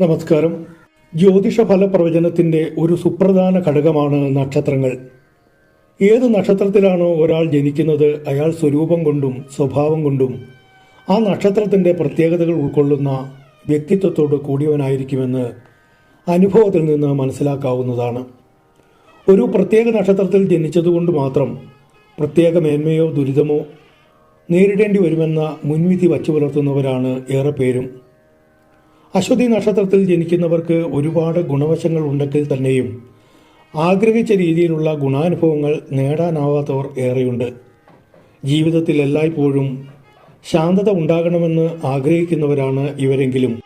നമസ്കാരം. ജ്യോതിഷ ഫല ഫലപ്രവചനത്തിന്റെ ഒരു സുപ്രധാന ഘടകമാണ് നക്ഷത്രങ്ങൾ. ഏത് നക്ഷത്രത്തിലാണോ ഒരാൾ ജനിക്കുന്നത് അയാൾ സ്വരൂപം കൊണ്ടും സ്വഭാവം കൊണ്ടും ആ നക്ഷത്രത്തിന്റെ പ്രത്യേകതകൾ ഉൾക്കൊള്ളുന്ന വ്യക്തിത്വത്തോട് കൂടിയവനായിരിക്കുമെന്ന് അനുഭവത്തിൽ നിന്ന് മനസ്സിലാക്കാവുന്നതാണ്. ഒരു പ്രത്യേക നക്ഷത്രത്തിൽ ജനിച്ചതുകൊണ്ട് മാത്രം പ്രത്യേക മേന്മയോ ദുരിതമോ നേരിടേണ്ടി വരുമെന്ന മുൻവിധി വച്ചു പുലർത്തുന്നവരാണ് ഏറെ പേരും. അശ്വതി നക്ഷത്രത്തിൽ ജനിക്കുന്നവർക്ക് ഒരുപാട് ഗുണവശങ്ങൾ ഉണ്ടെങ്കിൽ തന്നെയും ആഗ്രഹിച്ച രീതിയിലുള്ള ഗുണാനുഭവങ്ങൾ നേടാനാവാത്തവർ ഏറെയുണ്ട്. ജീവിതത്തിൽ എല്ലായ്പ്പോഴും ശാന്തത ഉണ്ടാകണമെന്ന് ആഗ്രഹിക്കുന്നവരാണ് ഇവരെങ്കിലും.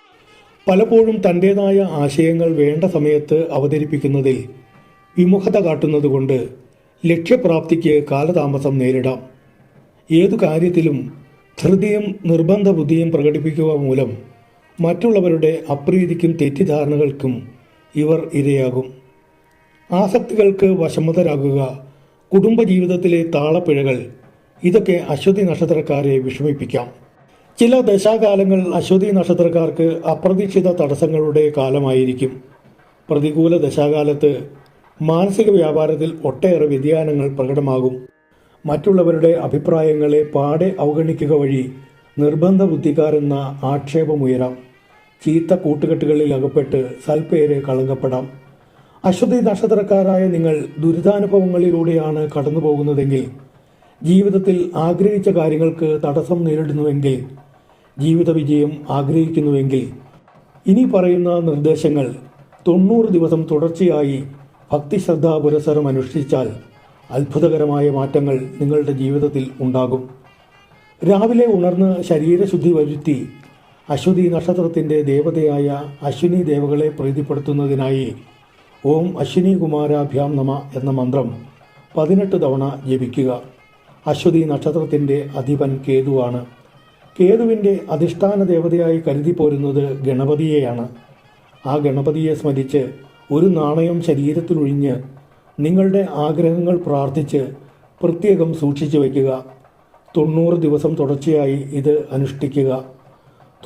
പലപ്പോഴും തന്റേതായ ആശയങ്ങൾ വേണ്ട സമയത്ത് അവതരിപ്പിക്കുന്നതിൽ വിമുഖത കാട്ടുന്നതുകൊണ്ട് ലക്ഷ്യപ്രാപ്തിക്ക് കാലതാമസം നേരിടാം. ഏതു കാര്യത്തിലും ഹൃദയം നിർബന്ധ ബുദ്ധിയും പ്രകടിപ്പിക്കുക മൂലം മറ്റുള്ളവരുടെ അപ്രീതിക്കും തെറ്റിദ്ധാരണകൾക്കും ഇവർ ഇരയാകും. ആസക്തികൾക്ക് വശമതരാകുക കുടുംബജീവിതത്തിലെ താളപ്പിഴകൾ ഇതൊക്കെ അശ്വതി നക്ഷത്രക്കാരെ വിഷമിപ്പിക്കാം. ചില ദശാകാലങ്ങൾ അശ്വതി നക്ഷത്രക്കാർക്ക് അപ്രതീക്ഷിത തടസ്സങ്ങളുടെ കാലമായിരിക്കും. പ്രതികൂല ദശാകാലത്ത് മാനസിക വ്യാപാരത്തിൽ ഒട്ടേറെ വ്യതിയാനങ്ങൾ പ്രകടമാകും. മറ്റുള്ളവരുടെ അഭിപ്രായങ്ങളെ പാടെ അവഗണിക്കുക വഴി നിർബന്ധ ബുദ്ധിക്കാരെന്ന ആക്ഷേപമുയരാം. ചീത്ത കൂട്ടുകെട്ടുകളിൽ അകപ്പെട്ട് സൽപ്പേര് കളങ്കപ്പെടാം. അശ്വതി നക്ഷത്രക്കാരായ നിങ്ങൾ ദുരിതാനുഭവങ്ങളിലൂടെയാണ് കടന്നു പോകുന്നതെങ്കിൽ ജീവിതത്തിൽ ആഗ്രഹിച്ച കാര്യങ്ങൾക്ക് തടസ്സം നേരിടുന്നുവെങ്കിൽ ജീവിത വിജയം ആഗ്രഹിക്കുന്നുവെങ്കിൽ ഇനി പറയുന്ന നിർദ്ദേശങ്ങൾ തൊണ്ണൂറ് ദിവസം തുടർച്ചയായി ഭക്തിശ്രദ്ധാ പുരസരം അനുഷ്ഠിച്ചാൽ അത്ഭുതകരമായ മാറ്റങ്ങൾ നിങ്ങളുടെ ജീവിതത്തിൽ ഉണ്ടാകും. രാവിലെ ഉണർന്ന് ശരീരശുദ്ധി വരുത്തി അശ്വതി നക്ഷത്രത്തിന്റെ ദേവതയായ അശ്വിനി ദേവകളെ പ്രീതിപ്പെടുത്തുന്നതിനായി ഓം അശ്വിനി കുമാരാഭ്യാം നമ എന്ന മന്ത്രം പതിനെട്ട് തവണ ജപിക്കുക. അശ്വതി നക്ഷത്രത്തിന്റെ അധിപൻ കേതുവാണ്. കേതുവിന്റെ അധിഷ്ഠാന ദേവതയായി കരുതി പോരുന്നത് ഗണപതിയെയാണ്. ആ ഗണപതിയെ സ്മരിച്ച് ഒരു നാണയം ശരീരത്തിലൊഴിഞ്ഞ് നിങ്ങളുടെ ആഗ്രഹങ്ങൾ പ്രാർത്ഥിച്ച് പ്രത്യേകം സൂക്ഷിച്ചു വയ്ക്കുക. തൊണ്ണൂറ് ദിവസം തുടർച്ചയായി ഇത് അനുഷ്ഠിക്കുക.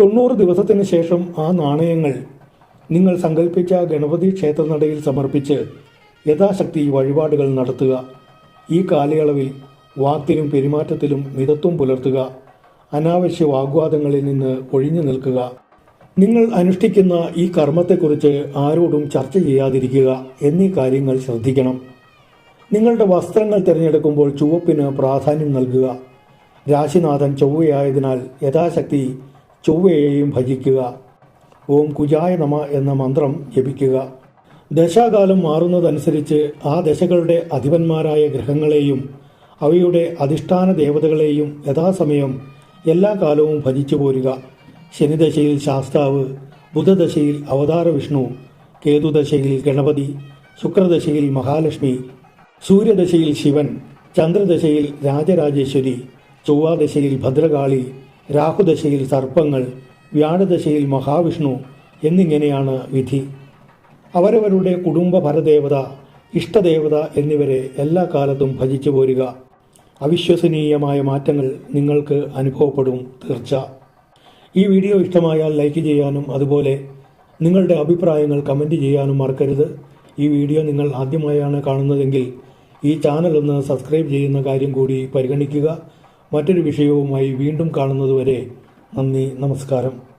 തൊണ്ണൂറ് ദിവസത്തിന് ശേഷം ആ നാണയങ്ങൾ നിങ്ങൾ സങ്കല്പിച്ച ഗണപതി ക്ഷേത്രനടയിൽ സമർപ്പിച്ച് യഥാശക്തി വഴിപാടുകൾ നടത്തുക. ഈ കാലയളവിൽ വാക്കിലും പെരുമാറ്റത്തിലും മിതത്വം പുലർത്തുക. അനാവശ്യ വാഗ്വാദങ്ങളിൽ നിന്ന് ഒഴിഞ്ഞു നിൽക്കുക. നിങ്ങൾ അനുഷ്ഠിക്കുന്ന ഈ കർമ്മത്തെക്കുറിച്ച് ആരോടും ചർച്ച ചെയ്യാതിരിക്കുക എന്നീ കാര്യങ്ങൾ ശ്രദ്ധിക്കണം. നിങ്ങളുടെ വസ്ത്രങ്ങൾ തിരഞ്ഞെടുക്കുമ്പോൾ ചുവപ്പിന് പ്രാധാന്യം നൽകുക. രാശിനാഥൻ ചൊവ്വയായതിനാൽ യഥാശക്തി ചൊവ്വയെയും ഭജിക്കുക. ഓം കുജായ നമ എന്ന മന്ത്രം ജപിക്കുക. ദശാകാലം മാറുന്നതനുസരിച്ച് ആ ദശകളുടെ അധിപന്മാരായ ഗ്രഹങ്ങളെയും അവയുടെ അധിഷ്ഠാന ദേവതകളെയും യഥാസമയം എല്ലാ കാലവും ഭജിച്ചു പോരുക. ശനിദശയിൽ ശാസ്താവ് ബുധദശയിൽ അവതാര വിഷ്ണു കേതുദശയിൽ ഗണപതി ശുക്രദശയിൽ മഹാലക്ഷ്മി സൂര്യദശയിൽ ശിവൻ ചന്ദ്രദശയിൽ രാജരാജേശ്വരി ചൊവ്വാദശയിൽ ഭദ്രകാളി രാഹുദശയിൽ സർപ്പങ്ങൾ വ്യാഴദശയിൽ മഹാവിഷ്ണു എന്നിങ്ങനെയാണ് വിധി. അവരവരുടെ കുടുംബ ഭരദേവത ഇഷ്ടദേവത എന്നിവരെ എല്ലാ കാലത്തും ഭജിച്ചു പോരുക. അവിശ്വസനീയമായ മാറ്റങ്ങൾ നിങ്ങൾക്ക് അനുഭവപ്പെടും തീർച്ച. ഈ വീഡിയോ ഇഷ്ടമായാൽ ലൈക്ക് ചെയ്യാനും അതുപോലെ നിങ്ങളുടെ അഭിപ്രായങ്ങൾ കമന്റ് ചെയ്യാനും മറക്കരുത്. ഈ വീഡിയോ നിങ്ങൾ ആദ്യമായാണ് കാണുന്നതെങ്കിൽ ഈ ചാനൽ ഒന്ന് സബ്സ്ക്രൈബ് ചെയ്യുന്ന കാര്യം കൂടി പരിഗണിക്കുക. മറ്റൊരു വിഷയവുമായി വീണ്ടും കാണുന്നതുവരെ നന്ദി നമസ്കാരം.